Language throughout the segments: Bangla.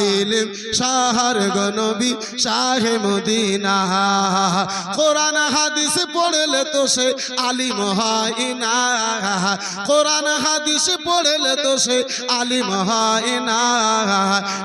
ইলিম শাহর গনবী শাহে মদিনা। কোরআন হাদিস পড়লে তো সে আলিম হয় না। কোরআন হাদিস পড়লে তো সে আলিম হয় না।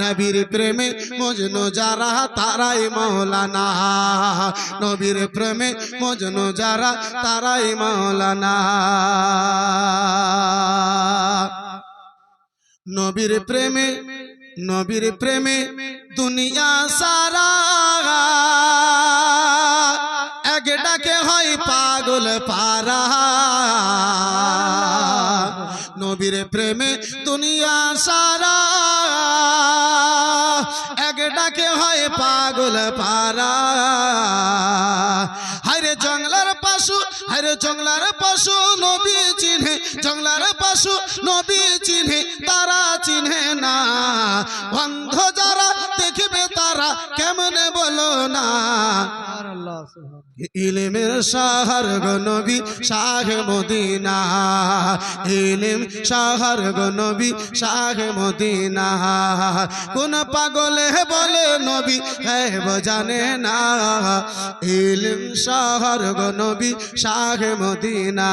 নবীর প্রেমে মজনু যারা, তারাই মৌলানা। নবীর প্রেমে মজনু যারা, তারাই মৌলানা। নবীর প্রেমে নবীর প্রেমে দুনিয়া সারা এক ডাকে হয় পাগল পারা নবীর প্রেমে দুনিয়া সারা এক ডাকে হয় পাগল পারা হায়রে জঙ্গলার পাশু জংলার পশু পাশু নবী চিনে, জংলার পাশু নবী চিনে, তারা চিনে না। অন্ধ যারা দেখবে তারা কেমনে বলো না? ইলিমের শাহর গনবী শাহ মদিনা। ইলিম শাহর গনবী শাহ মদিনা। কোন পাগলে বলে নবী হ্যাঁ জানে না। ইলিম শাহর গনবী শাহ মদিনা।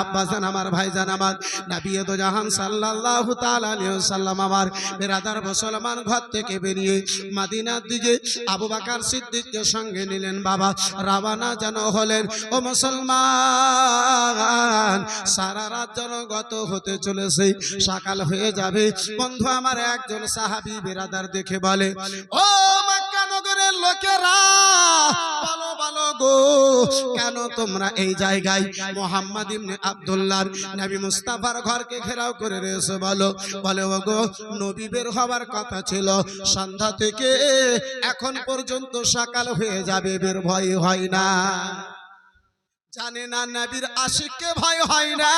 আব্বাসান আমার ভাইজান আমার নবী তো জাহান সাল্লাল্লাহু তাআলা সাল্লাম আমার বেরাদার মুসলমান ঘর থেকে বেরিয়ে মদিনার দিকে আবু বাকার সিদ্দিককে সঙ্গে নিলেন বাবা। রাওয়ানা যেন হলেন, ও মুসলমান, সারা রাত যেন গত হতে চলেছে, সকাল হয়ে যাবে। বন্ধু, আমার একজন সাহাবি বেরাদার দেখে বলে, ও মক্কা নগরের লোকেরা গো, কেন তোমরা এই জায়গায়? মোহাম্মদ ইবনে আব্দুল্লাহ নবী মুস্তাফার ঘরকে ঘেরাও করে রয়েছে বলো। বলে ও গো নবী বের হওয়ার কথা ছিল। সন্ধ্যা থেকে এখন পর্যন্ত সকাল হয়ে যাবে, বের ভয় হয় না। জানে না নবীর আশিককে ভয় হয় না।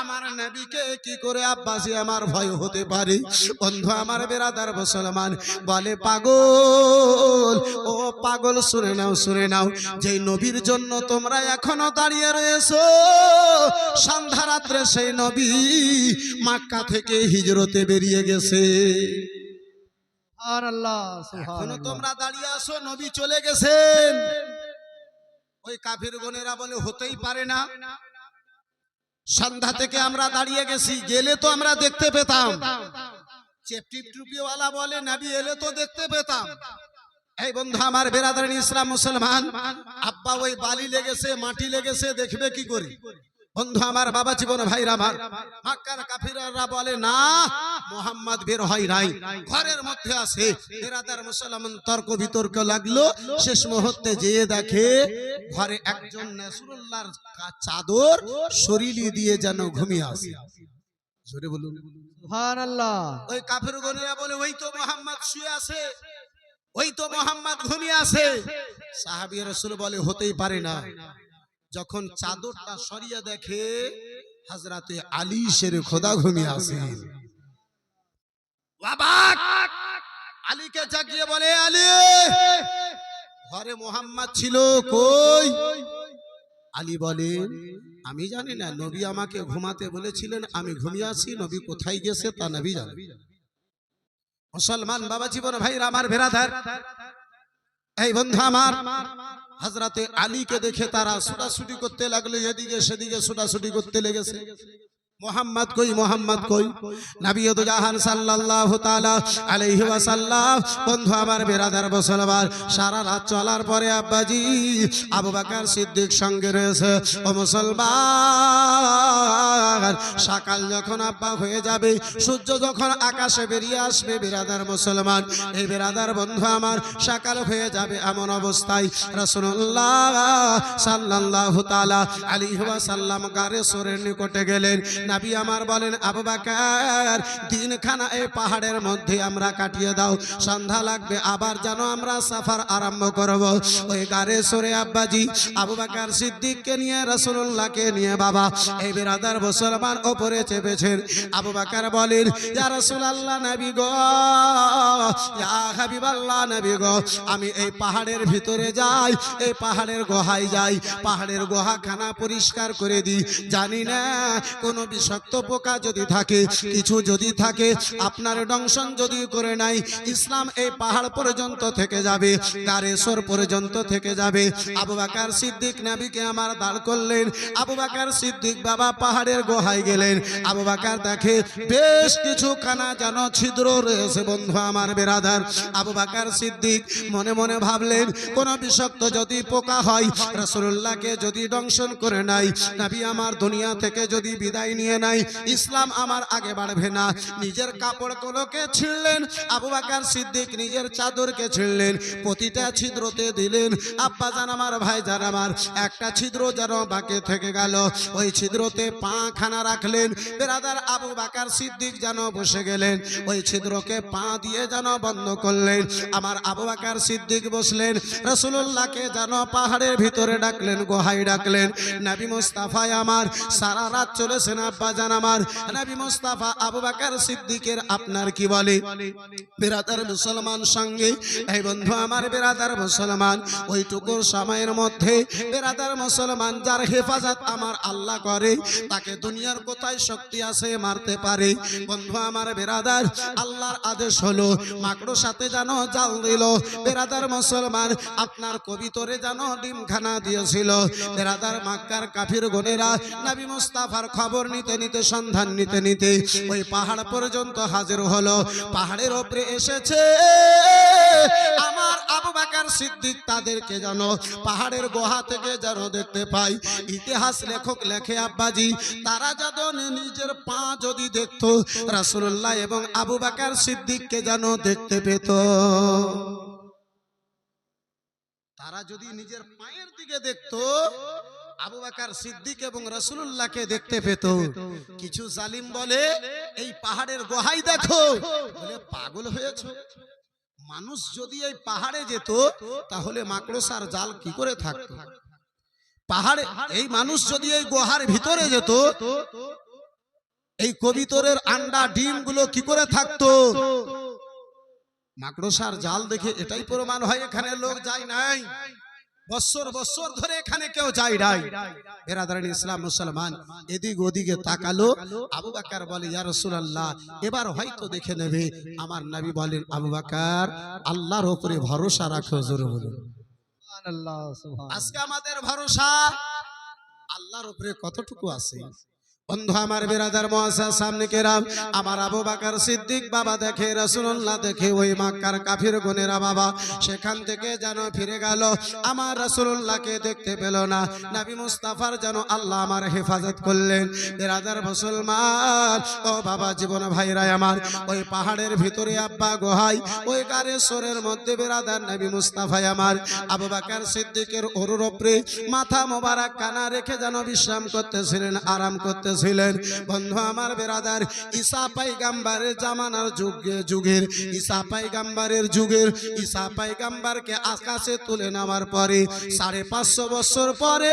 আমার নবীকে কি করে আব্বাসী আমার ভয় হতে পারে? বন্ধু আমার বেরাদার মুসলমান বলে পাগল ও পাগল শুনে নাও শুনে নাও যে নবীর জন্য তোমরা এখনও দাঁড়িয়ে রয়েছো সন্ধ্যা রাত্রে সেই নবী মাক্কা থেকে হিজরতে বেরিয়ে গেছে। আর আল্লাহ এখনও তোমরা দাঁড়িয়ে আসো নবী চলে গেছেন। ওই কাফির গনেরা বলে হতেই পারে না। সন্ধ্যা থেকে আমরা দাঁড়িয়ে গেছি গেলে তো আমরা দেখতে পেতাম। চেপটিপ টুপিওয়ালা বলে নাবি এলে তো দেখতে পেতাম। এই বন্ধু আমার বেরাদার ইসলাম মুসলমান আব্বা ওই বালি লেগেছে মাটি লেগেছে দেখবে কি করি? বন্ধু আমার বাবা জীবন ভাইরা আমার মক্কার কাফিররা বলে না মোহাম্মদ বের হয় নাই ঘরের মধ্যে আছে। বেরাদার মুসলমান তর্ক বিতর্ক লাগল শেষ মুহূর্তে যেয়ে দেখে ঘরে একজন নাসরুল্লাহর চাদর শরীলি দিয়ে যেন ঘুমিয়ে আছে জোরে বলুন। সুবহান আল্লাহ ওই কাফের গনেরা বলে ওই তো মোহাম্মদ শুয়ে আছে। ওই তো মোহাম্মদ ঘুমিয়ে আছে। সাহাবী রাসূল বলে হতেই পারে না। যখন চাদরটা সরিয়ে দেখে হযরতে আলী শের খোদা ঘুমিয়ে আছেন অবাক! আলীকে জাগিয়ে বলে আলী! ঘরে মোহাম্মদ ছিল কই? আলী বলে, আমি জানি না, নবী আমাকে ঘুমাতে বলেছিলেন, আমি ঘুমিয়ে আছি, নবী কোথায় গেছে তা নবী জানে। মুসলমান বাবা জীবন ভাই আমার ভেরাধার এই বন্ধু আমার হাজরাতে আলীকে দেখে তারা ছুটাছুটি করতে লাগল, এদিকে সেদিকে ছুটাছুটি করতে লেগেছে। মোহাম্মদ কই মোহাম্মদ কই? নবী জাহান সাল্লাল্লাহু তাআলা আলাইহি ওয়াসাল্লাম। বন্ধু, আমার বেরাদার মুসলমান, সারা রাত চলার পরে আব্বাজি, আবু বকর সিদ্দিক সঙ্গে রয়েছে। ও মুসলমান, সকাল যখন আব্বা হয়ে যাবে, সূর্য যখন আকাশে বেরিয়ে আসবে, বেরাদার মুসলমান, এই বেরাদার বন্ধু আমার সকাল হয়ে যাবে এমন অবস্থায়। রাসূলুল্লাহ সাল্লাল্লাহু তাআলা আলাইহি ওয়াসাল্লাম গারে সোরের নিকটে গেলেন। নবী আমার বলেন, আবু বকর, দিনখানা এই পাহাড়ের মধ্যে আমরা কাটিয়ে দাও। সন্ধ্যা লাগবে, আবার যেন আমরা সফর আরম্ভ করব। ওই গারে সরে, আব্বাজি, আবু বকর সিদ্দিককে নিয়ে রসুল্লাহকে নিয়ে বাবা, এই বিরাদার মুসলমান ওপরে চেপেছেন। আবু বাকার বলেন, ইয়া রাসূলুল্লাহ নবী গো নবী গো, আমি এই পাহাড়ের ভিতরে যাই, এই পাহাড়ের গুহায় যাই। পাহাড়ের গুহা খানা পরিষ্কার করে দিই। জানি না কোনো বিষাক্ত পোকা যদি থাকে, কিছু যদি থাকে, আপনার দংশন যদি করে নাই, ইসলাম এই পাহাড় পর্যন্ত থেকে যাবে গারেশ্বর পর্যন্ত থেকে যাবে। আবু বাকার সিদ্দিক নাবিকে আমার দাঁড় করলেন। আবু বাকার সিদ্দিক বাবা পাহাড়ের গোহায় গেলেন। আবু বাকার দেখে বেশ কিছু কানা যেন ছিদ্র রয়েছে বন্ধু আমার বেরাদার। আবু বাকার সিদ্দিক মনে মনে ভাবলেন, কোন বিষাক্ত যদি পোকা হয় রসুল্লাহকে যদি দংশন করে নাই, নাবি আমার দুনিয়া থেকে যদি বিদায় নিয়ে নাই। ইসলাম আমার আগে বাড়বে না। নিজের কাপড়গুলোকে ছিঁড়লেন। আবু বাকার সিদ্দিক নিজের চাদরকে ছিঁড়লেন। প্রতিটা ছিদ্রতে দিলেন। আব্বা জান আমার, ভাই জান আমার, একটা ছিদ্র যেন বাকি থেকে গেল। ওই ছিদ্রতে পা খানা রাখলেন। বেরাদার আবু বাকার সিদ্দিক যেন বসে গেলেন। ওই ছিদ্রকে পা দিয়ে যেন বন্ধ করলেন। আমার আবু বাকার সিদ্দিক বসলেন। রসুল্লাহকে যেন পাহাড়ের ভিতরে ডাকলেন গোহাই ডাকলেন। নাবি মুস্তাফায় আমার, সারা রাত চলেছেন আব্বা জান আমার, নবী মুস্তাফা আবু বাকার সিদ্দিকের আপনার কি বলে? বেরাদার মুসলমান সঙ্গে, এই বন্ধু আমার বেরাদার মুসলমান ওইটুকুর সময়ের মধ্যে বেরাদার মুসলমান যার হেফাজত আমার আল্লাহ করে, তাকে দুনিয়ার কোথায় শক্তি আছে মারতে পারে? বন্ধু আমার বেরাদার, আল্লাহর আদেশ হলো মাকড়োর সাথে যেন জাল দিল। বেরাদার মুসলমান আপনার কবিতরে যেন ডিমখানা দিয়েছিল। বেরাদার মাক্কার কাফির গনেরা, নবী মুস্তাফার খবর নিতে নিতে নিতে, সন্ধান নিতে নিতে ওই পাহাড় পর্যন্ত হাজির হলো। পাহাড়ের ওপরে এসেছে। আমার আবু বাকার সিদ্দিক তাদেরকে যেন পাহাড়ের গুহা থেকে যেন দেখতে পাই। ইতিহাস লেখক লেখে আব্বাজি, তারা যেন নিজের পা যদি দেখতো, রাসূলুল্লাহ এবং আবু বাকার সিদ্দিককে যেন দেখতে পেত। তারা যদি নিজের পায়ের দিকে দেখতো আবু বাকার সিদ্দিক এবং রসুল্লাহকে দেখতে পেত। কিছু জালিম বলে, এই পাহাড়ের গোহাই দেখো। বলে, পাগল হয়েছ। মানুষ যদি এই পাহাড়ে যেত, তাহলে মাকড়সার জাল কি করে থাকতো? পাহাড়ে, এই মানুষ যদি এই গুহার ভিতরে যেত, এই কবিতরের আন্ডা ডিমগুলো কি করে থাকতো? মাকড়সার জাল দেখে এটাই প্রমাণ হয়, এখানে লোক যায় নাই। বছর বছর ধরে এখানে কেউ যায় নাই। বেরাদারান ইসলাম মুসলমান এদিক ওদিকে তাকালো। আবু বাকার বলে ইয়া রাসূলুল্লাহ এবার হয়তো দেখে নেবে। আমার নবী বলেন আবু বাকার আল্লাহর ওপরে ভরসা রাখো জোরে বলুন। আজকে আমাদের ভরসা আল্লাহর ওপরে কতটুকু আছে? বন্ধু, আমার বেরাদার মহাশার সামনে কেরাম আমার আবু বাকার সিদ্দিক বাবা দেখে রসুল্লাহ দেখে, ওই মাক্কার কাফির গুনেরা বাবা সেখান থেকে যেন ফিরে গেল। আমার রসুল্লাহকে দেখতে পেল না। নাবি মুস্তাফার যেন আল্লাহ আমার হেফাজত করলেন। বেরাদার মুসলমান, ও বাবা, জীবন ভাইরাই আমার, ওই পাহাড়ের ভিতরে আব্বা গোহাই, ওই গারেশ্বরের মধ্যে বেরাদার নাবি মুস্তাফাই আমার। আবু বাকার সিদ্দিকের অরুর ওপরে মাথা মোবারক কানা রেখে যেন বিশ্রাম করতেছিলেন, আরাম করতেছিলেন বন্ধু আমার বেরাদার, ঈসা পাইগাম্বারের জামানার যুগে, যুগের, ঈসা পাইগাম্বারের যুগের, ঈসা পাইগাম্বারকে আকাশে তুলে নেওয়ার পরে, সাড়ে পাঁচশো বছর পরে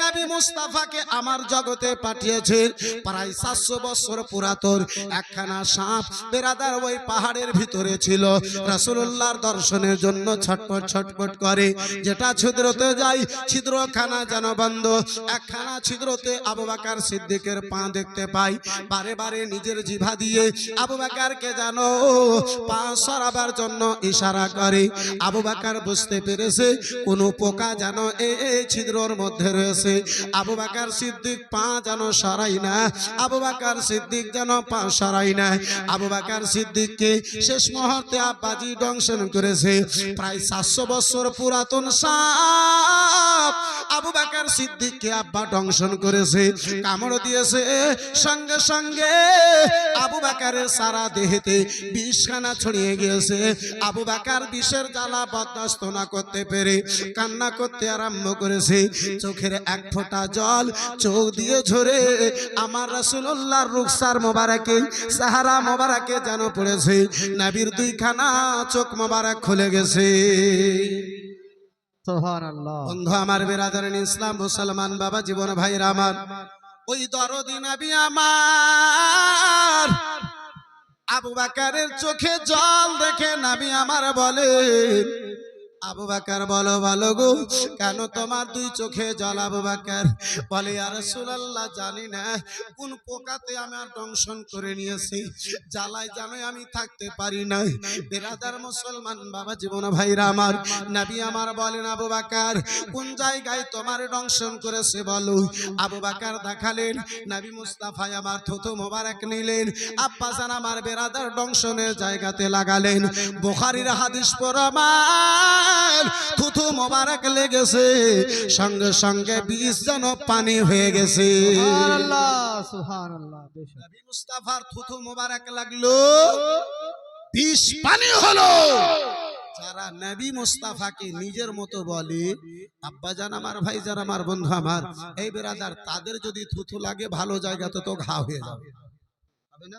নবী মুস্তাফাকে আমার জগতে পাঠিয়েছেন। প্রায় সাতশো বছর পুরাতন একখানা সাপ বেরাদার ওই পাহাড়ের ভিতরে ছিল। রাসূলুল্লাহর দর্শনের জন্য ছটপট ছটপট করে। যেটা ছিদ্রতে যাই ছিদ্রখানা যেন বন্ধ। একখানা ছিদ্রতে আবু বাকার সিদ্দিকের পা দেখতে পাই বারে বারে নিজের জিভা দিয়ে আবু বাকারকে যেন পা সরাবার জন্য ইশারা করে। আবু বাকার বুঝতে পেরেছে কোনো পোকা যেন এই ছিদ্রর মধ্যে রয়েছে। আবু বাকার সিদ্দিক পা যেন সরাই না আবু বাকার সিদ্দিক যেন পা সরাই না। আবু বাকার সিদ্দিককে শেষ মুহূর্তে আব্বাজি দংশন করেছে। প্রায় সাতশো বছর পুরাতন সাপ। আবু বাকার সিদ্দিককে আব্বা দংশন করেছে কামড় দিয়েছে সঙ্গে সঙ্গে আবু বাকারের সারা দেহেতে বিষখানা ছড়িয়ে গিয়েছে। আবু বাকার বিষের জ্বালা বরদাস্ত না করতে পেরে কান্না করতে আরম্ভ করেছে। চোখের এক ফোঁটা জল চোখ দিয়ে ঝরে আমার রাসূলুল্লাহর রুকসার মোবারকে সাহারা মোবারকে যেন পড়েছে। নাবির দুইখানা চোখ মোবারক খুলে গেছে। বন্ধু আমার বেরাদারেন ইসলাম মুসলমান বাবা জীবন ভাইরা আমার। ওই দরদি নাবি আমার। আবু বাকারের চোখে জল দেখে নাবি আমার বলে আবু বাকার বলো বলো গো, কেন তোমার দুই চোখে জল আবু বাকার? বলে আর রাসূলুল্লাহ, জানি না কোন পোকাতে আমার দংশন করে নিয়েছে। জ্বালায় জানো আমি থাকতে পারি না বেরাদার মুসলমান, বাবা জীবন ভাইরা আমার, নবী আমার বলেন, আবু বাকার, কোন জায়গায় তোমার দংশন করেছে বলো? আবু বাকার দেখালেন, নবী মুস্তাফায় আমার থুতু মোবারক নিলেন। আব্বাসান আমার বেরাদার দংশনের জায়গাতে লাগালেন। বুখারীর হাদিস পরমান থুতু মোবারক লেগেছে। সঙ্গে সঙ্গে বিষ যেন পানি হয়ে গেছে। বেশ। মুস্তাফার থুতু মোবারক লাগল। বিষ পানি হলো। যারা নবী মুস্তাফাকে নিজের মতো বলে আব্বাজান আমার ভাই যারা আমার বন্ধু আমার এই বেরাদার তাদের যদি থুথু লাগে ভালো জায়গাতে তো ঘা হয়ে যাবে। হবে না?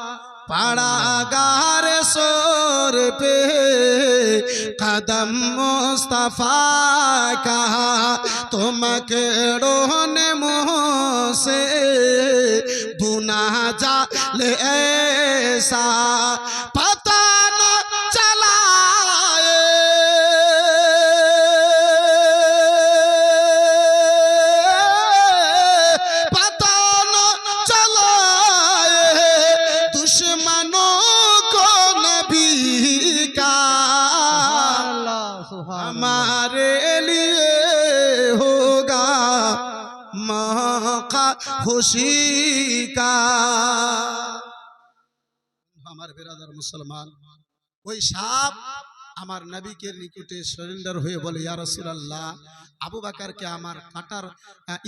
पड़ागार सोर पे कदम मुस्तफ़ा कहा, तुम के डोन मुँह से बुना जा ले ऐसा। খুশি আমার বেরাদার মুসলমান ওই সাপ আমার নবীকে নিকটে সারেন্ডার হয়ে বলে, ইয়া রাসূলুল্লাহ, আবু বাকারকে আমার কাটার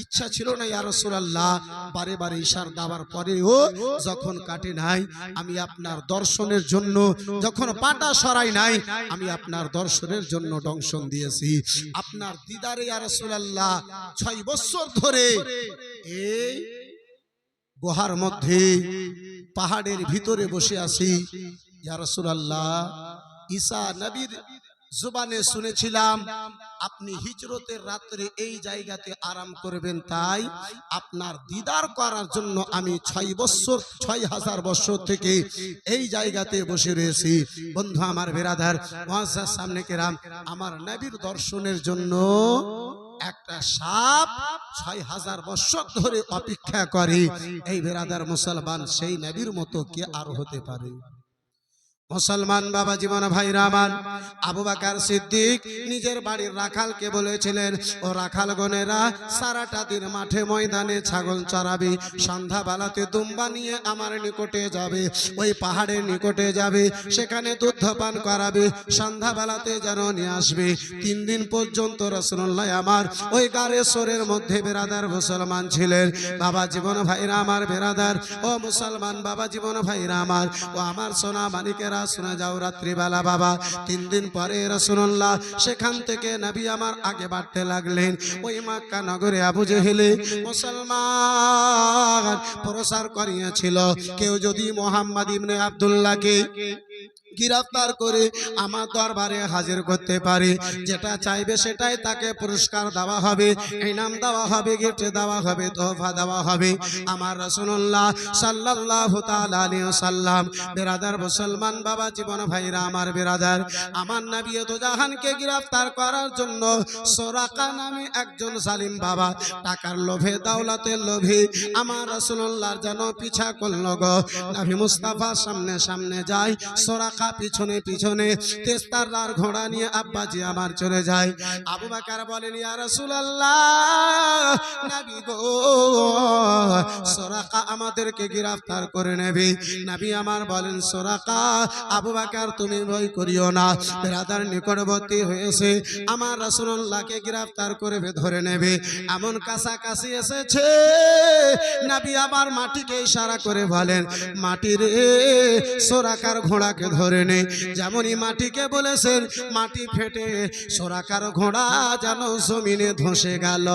ইচ্ছা ছিল না, ইয়া রাসূলুল্লাহ, বারে বারে ইশার দেওয়ার পরেও যখন কাটে নাই, আমি আপনার দর্শনের জন্য যখন পাটা সরাই নাই, আমি আপনার দর্শনের জন্য দংশন দিয়েছি। আপনার দিদারে, ইয়া রাসূলুল্লাহ, ছয় বছর ধরে এই গুহার মধ্যে পাহাড়ের ভিতরে বসে আছি। ইয়া ঈসা নবীর জুবানে শুনেছিলাম, আপনি হিজরতের রাত্রে এই জায়গাতে আরাম করবেন তাই আপনার দিদার করার জন্য আমি ছয় বছর, ছয় হাজার বছর থেকে এই জায়গাতে বসে রয়েছি। বন্ধু আমার বেরাধার মহাজার সামনে কেরাম, আমার নবীর দর্শনের জন্য একটা সাপ ছয় হাজার বছর ধরে অপেক্ষা করে। এই বেরাদার মুসলমান সেই নবীর মতো কে আর হতে পারে? মুসলমান বাবা জীবন ভাইরা আমার, আবু বাকার সিদ্দিক নিজের বাড়ির রাখালকে বলেছিলেন, ও রাখাল গনেরা, সারাটা দিন মাঠে ময়দানে ছাগল চড়াবে, সন্ধ্যাবেলাতে দুম্বা নিয়ে আমার নিকটে যাবে, ওই পাহাড়ের নিকটে যাবে, সেখানে দুধ পান করাবে, সন্ধ্যাবেলাতে যেন নিয়ে আসবে। তিন দিন পর্যন্ত রসুল্লাহ আমার ওই গারেশ্বরের মধ্যে বেরাদার মুসলমান ছিলেন। বাবা জীবন ভাইরা আমার বেরাদার, ও মুসলমান বাবা জীবন ভাইরা আমার, ও আমার সোনা মানিকেরা শোনা যাও রাত্রিবেলা বাবা। তিন দিন পরে রসুল্লাহ সেখান থেকে নবী আমার আগে বাড়তে লাগলেন। ওই মাক্কা নগরে আবু জেহেলে মুসলমান প্রসার করিয়েছিল। কেউ যদি মোহাম্মদ ইবনে আব্দুল্লাহকে গ্রেফতার করে আমার দরবারে হাজির করতে পারে। যেটা চাইবে সেটাই তাকে পুরস্কার দেওয়া হবে, ইনাম দেওয়া হবে, গিফট দেওয়া হবে, তোহফা দেওয়া হবে। আমার রসুল্লাহ তাআলা আলাইহি সাল্লাম বেরাদার মুসলমান বাবা, জীবন ভাইরা, আমার বেরাদার, আমার নবী তো জাহানকে গ্রেফতার করার জন্য সোরাকা নামে একজন সালিম বাবা, টাকার লোভে, দাওলাতের লোভে আমার রসুল্লাহর যেন পিছা করল গো। নবী মুস্তাফার সামনে সামনে যায়, সোরাকা পিছনে পিছনে তেস্তার ঘোড়া নিয়ে আব্বাজি আমার চলে যায়। আবু বাকার বলেন, ইয়া রাসূলুল্লাহ, নবী গো, সোরাকা আমাদেরকে গ্রেফতার করে নেবে। নবী আমার বলেন, সোরাকা, আবু বাকার তুমি ভয় করিও না, বেরাদার নিকটবর্তী হয়েছে, আমার রাসূলুল্লাহকে গ্রেফতার করে ধরে নেবে। এমন কাছাকাছি এসেছে, নবী আবার মাটিকে ইশারা করে বলেন মাটির সোরাকার ঘোড়াকে ধরে ধরে নেই যেমনই মাটিকে বলেছেন মাটি ফেটে সোরাকার ঘোড়া যেন জমিনে ধসে গেল।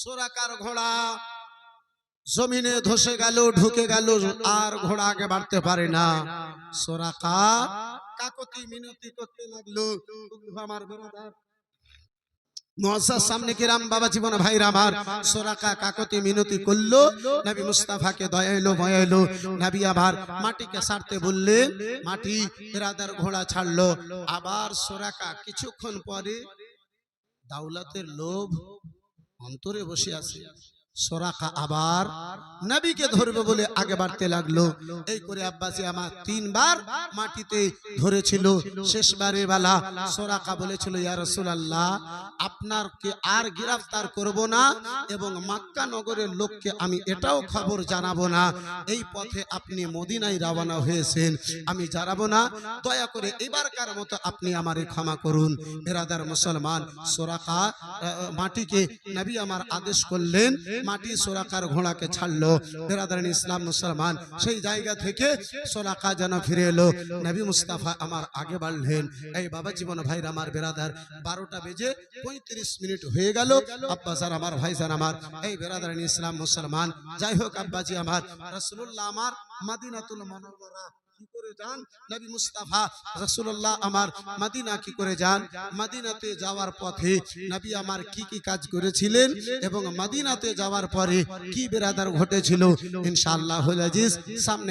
সোরাকার ঘোড়া জমিনে ধসে গেল ঢুকে গেল আর ঘোড়া আগে বাড়তে পারে না। সোরাকা কাকতি মিনতি করতে লাগল। আমার বেরাদার মহাসার সামনে কিরাম, বাবা জীবন ভাইরা আমার। সোরাকা কাকতি মিনতি করল, নাবি মুস্তাফাকে দয়াইলো, ভয়াইলো। নাবি আবার মাটিকে সারতে বললে, মাটি বেরাদার ঘোড়া ছাড়লো। আবার সোরাকা কিছুক্ষণ পরে দাউলাতের লোভ অন্তরে বসে আছে। সোরাকা আবার নবীকে ধরবে বলে আগে বাড়তে লাগল। এই করে আব্বাসি আমার তিনবার মাটিতে ধরেছিল। শেষবারে বেলা সোরাকা বলেছিল, ইয়া রাসূলুল্লাহ আপনার কে আর গ্রেফতার করব না এবং মাক্কা নগরের লোককে আমি এটাও খবর জানাব না। এই পথে আপনি মদিনায় রওনা হয়েছেন, আমি জানাব না। দয়া করে এবারকার মতো আপনি আমারে ক্ষমা করুন। এরাদার মুসলমান সোরাকা মাটিকে নবী আমার আদেশ করলেন। মাটি সোরাকার ঘোড়াকে ছাড়লো বেরাদার ইসলাম মুসলমান, সেই জায়গা থেকে সোরাকা যেন ফিরে এলো। নবী মুস্তাফা আমার আগে বাড়লেন। এই বাবা জীবন ভাইর আমার বেরাদার, বারোটা বেজে পঁয়ত্রিশ মিনিট হয়ে গেল। আব্বাসার আমার ভাইজান আমার, এই বেরাদার ইসলাম মুসলমান। যাই হোক, আব্বাজি আমার রসুল্লাহ আমার মাদিনাতুল মনোবরা কি করে যান? নবী মুস্তাফা রাসূলুল্লাহ আমার মদিনা কি করে যান? মদিনাতে যাওয়ার পথে নবী আমার কি কি কাজ করেছিলেন এবং মদিনাতে যাওয়ার পরে কি বেরাদার ঘটেছিল? ইনশাআল্লাহ আজিজ, সামনে